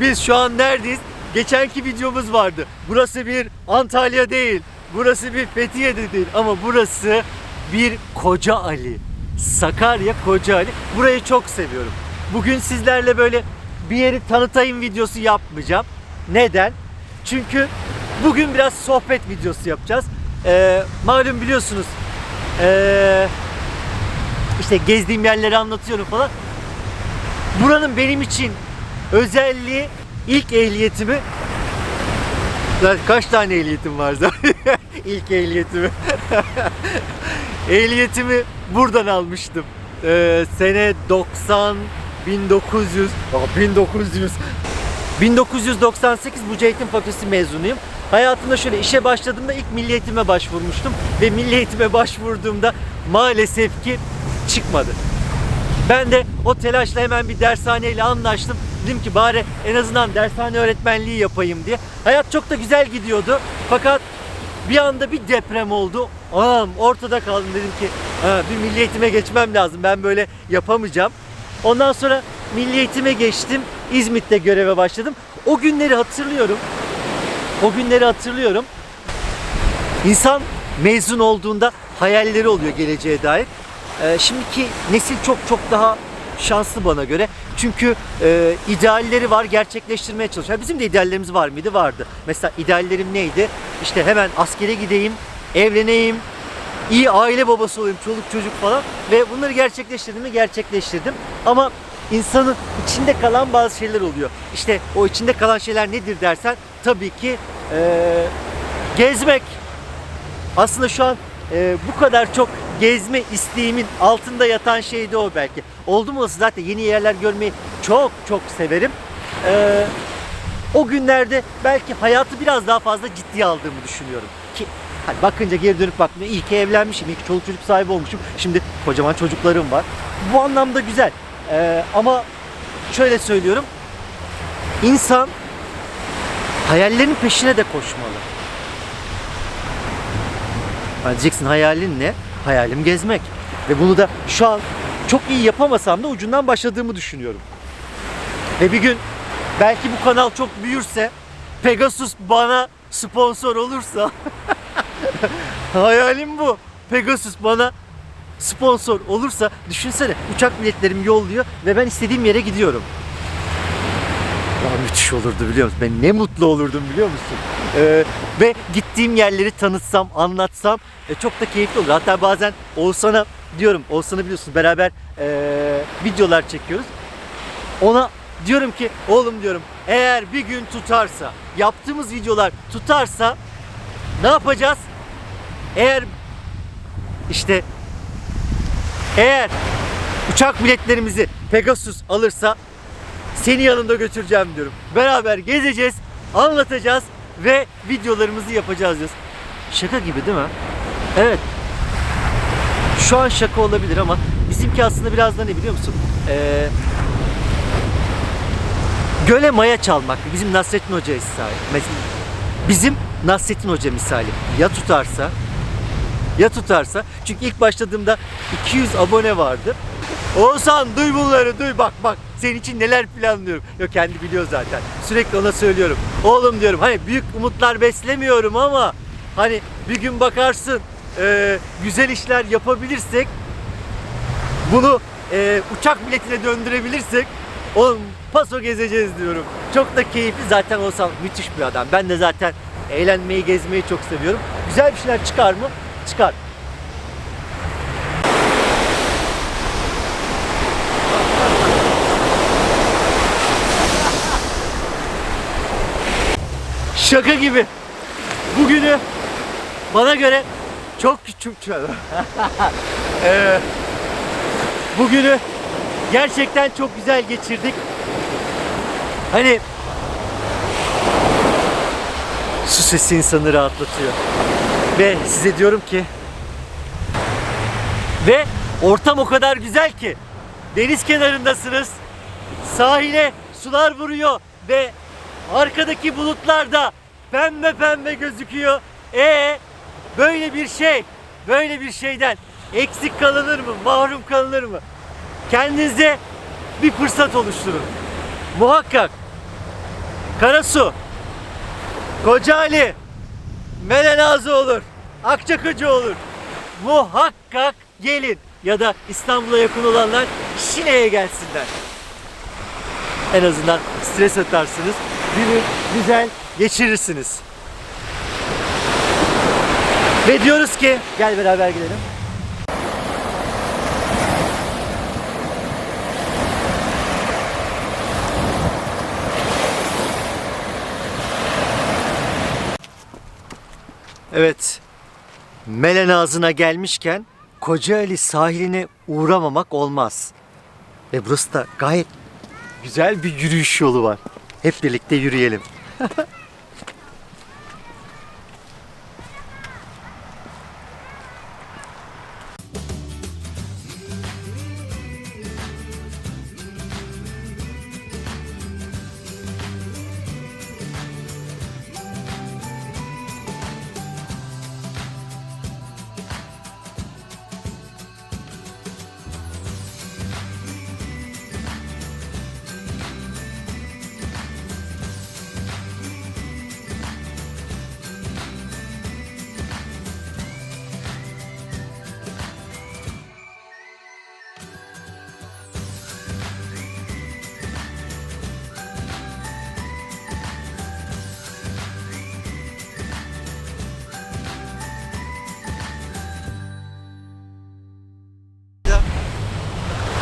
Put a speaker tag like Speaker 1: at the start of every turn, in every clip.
Speaker 1: Biz şu an neredeyiz? Geçenki videomuz vardı. Burası bir Antalya değil. Burası bir Fethiye de değil. Ama burası bir Koca Ali. Sakarya Koca Ali. Burayı çok seviyorum. Bugün sizlerle böyle bir yeri tanıtayım videosu yapmayacağım. Neden? Çünkü bugün biraz sohbet videosu yapacağız. Ee, malum biliyorsunuz ee, işte gezdiğim yerleri anlatıyorum falan. Buranın benim için özelliği ilk ehliyetimi Lan kaç tane ehliyetim var zaten? ilk ehliyetimi. ehliyetimi buradan almıştım. Ee, sene 90 1900 Aa, 1900 1998 bu Eğitim Fakültesi mezunuyum. Hayatımda şöyle işe başladığımda ilk milli eğitime başvurmuştum ve milli eğitime başvurduğumda maalesef ki çıkmadı. Ben de o telaşla hemen bir dershaneyle anlaştım. Dedim ki bari en azından dershane öğretmenliği yapayım diye. Hayat çok da güzel gidiyordu. Fakat bir anda bir deprem oldu. Anam ortada kaldım dedim ki bir milli eğitime geçmem lazım. Ben böyle yapamayacağım. Ondan sonra milli eğitime geçtim. İzmit'te göreve başladım. O günleri hatırlıyorum. O günleri hatırlıyorum. İnsan mezun olduğunda hayalleri oluyor geleceğe dair. Ee, şimdiki nesil çok çok daha şanslı bana göre. Çünkü e, idealleri var, gerçekleştirmeye çalışıyor. Bizim de ideallerimiz var mıydı? Vardı. Mesela ideallerim neydi? İşte hemen askere gideyim, evleneyim, iyi aile babası olayım, çoluk çocuk falan. Ve bunları gerçekleştirdim mi? Gerçekleştirdim. Ama insanın içinde kalan bazı şeyler oluyor. İşte o içinde kalan şeyler nedir dersen tabii ki e, gezmek, aslında şu an e, bu kadar çok gezme isteğimin altında yatan şey de o belki. Oldu mu zaten yeni yerler görmeyi çok çok severim. E, o günlerde belki hayatı biraz daha fazla ciddiye aldığımı düşünüyorum. Ki hani bakınca geri dönüp baktığımda iyi evlenmişim, iyi ki çoluk çocuk sahibi olmuşum. Şimdi kocaman çocuklarım var. Bu anlamda güzel. E, ama şöyle söylüyorum. İnsan hayallerinin peşine de koşmalı. Yani diyeceksin hayalin ne? Hayalim gezmek. Ve bunu da şu an çok iyi yapamasam da ucundan başladığımı düşünüyorum. Ve bir gün belki bu kanal çok büyürse Pegasus bana sponsor olursa hayalim bu. Pegasus bana sponsor olursa düşünsene uçak biletlerimi yolluyor ve ben istediğim yere gidiyorum. Ya müthiş olurdu biliyor musun? Ben ne mutlu olurdum biliyor musun? Ee, ve gittiğim yerleri tanıtsam, anlatsam e, çok da keyifli olur. Hatta bazen Oğuzhan'a diyorum, Oğuzhan'ı biliyorsun beraber e, videolar çekiyoruz. Ona diyorum ki oğlum diyorum eğer bir gün tutarsa, yaptığımız videolar tutarsa ne yapacağız? Eğer işte eğer uçak biletlerimizi Pegasus alırsa seni yanında götüreceğim diyorum. Beraber gezeceğiz, anlatacağız ve videolarımızı yapacağız diyoruz. Şaka gibi değil mi? Evet. Şu an şaka olabilir ama bizimki aslında biraz da ne biliyor musun? Ee, göle maya çalmak. Bizim Nasrettin Hoca misali. Bizim Nasrettin Hoca misali. Ya tutarsa ya tutarsa. Çünkü ilk başladığımda 200 abone vardı. Oğuzhan duy bunları duy bak bak senin için neler planlıyorum. Yok kendi biliyor zaten. Sürekli ona söylüyorum. Oğlum diyorum hani büyük umutlar beslemiyorum ama hani bir gün bakarsın e, güzel işler yapabilirsek bunu e, uçak biletine döndürebilirsek oğlum paso gezeceğiz diyorum. Çok da keyifli zaten Oğuzhan müthiş bir adam. Ben de zaten eğlenmeyi gezmeyi çok seviyorum. Güzel bir şeyler çıkar mı? Çıkar. Şaka gibi. Bugünü bana göre çok küçük. Ee, bugünü gerçekten çok güzel geçirdik. Hani su sesi insanı rahatlatıyor. Ve size diyorum ki ve ortam o kadar güzel ki deniz kenarındasınız. Sahile sular vuruyor ve arkadaki bulutlar da pembe pembe gözüküyor. E böyle bir şey, böyle bir şeyden eksik kalınır mı, mahrum kalınır mı? Kendinize bir fırsat oluşturun. Muhakkak Karasu, Kocaeli, Melenazı olur, Akçakıcı olur. Muhakkak gelin ya da İstanbul'a yakın olanlar Şile'ye gelsinler. En azından stres atarsınız. Günü güzel geçirirsiniz. Ve diyoruz ki gel beraber gidelim. Evet. Melen ağzına gelmişken Kocaeli sahiline uğramamak olmaz. Ve burası da gayet güzel bir yürüyüş yolu var. Hep birlikte yürüyelim.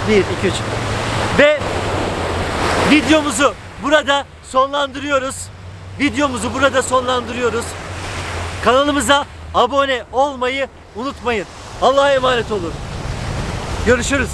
Speaker 1: Bir, iki, üç. Ve videomuzu burada sonlandırıyoruz. Videomuzu burada sonlandırıyoruz. Kanalımıza abone olmayı unutmayın. Allah'a emanet olun. Görüşürüz.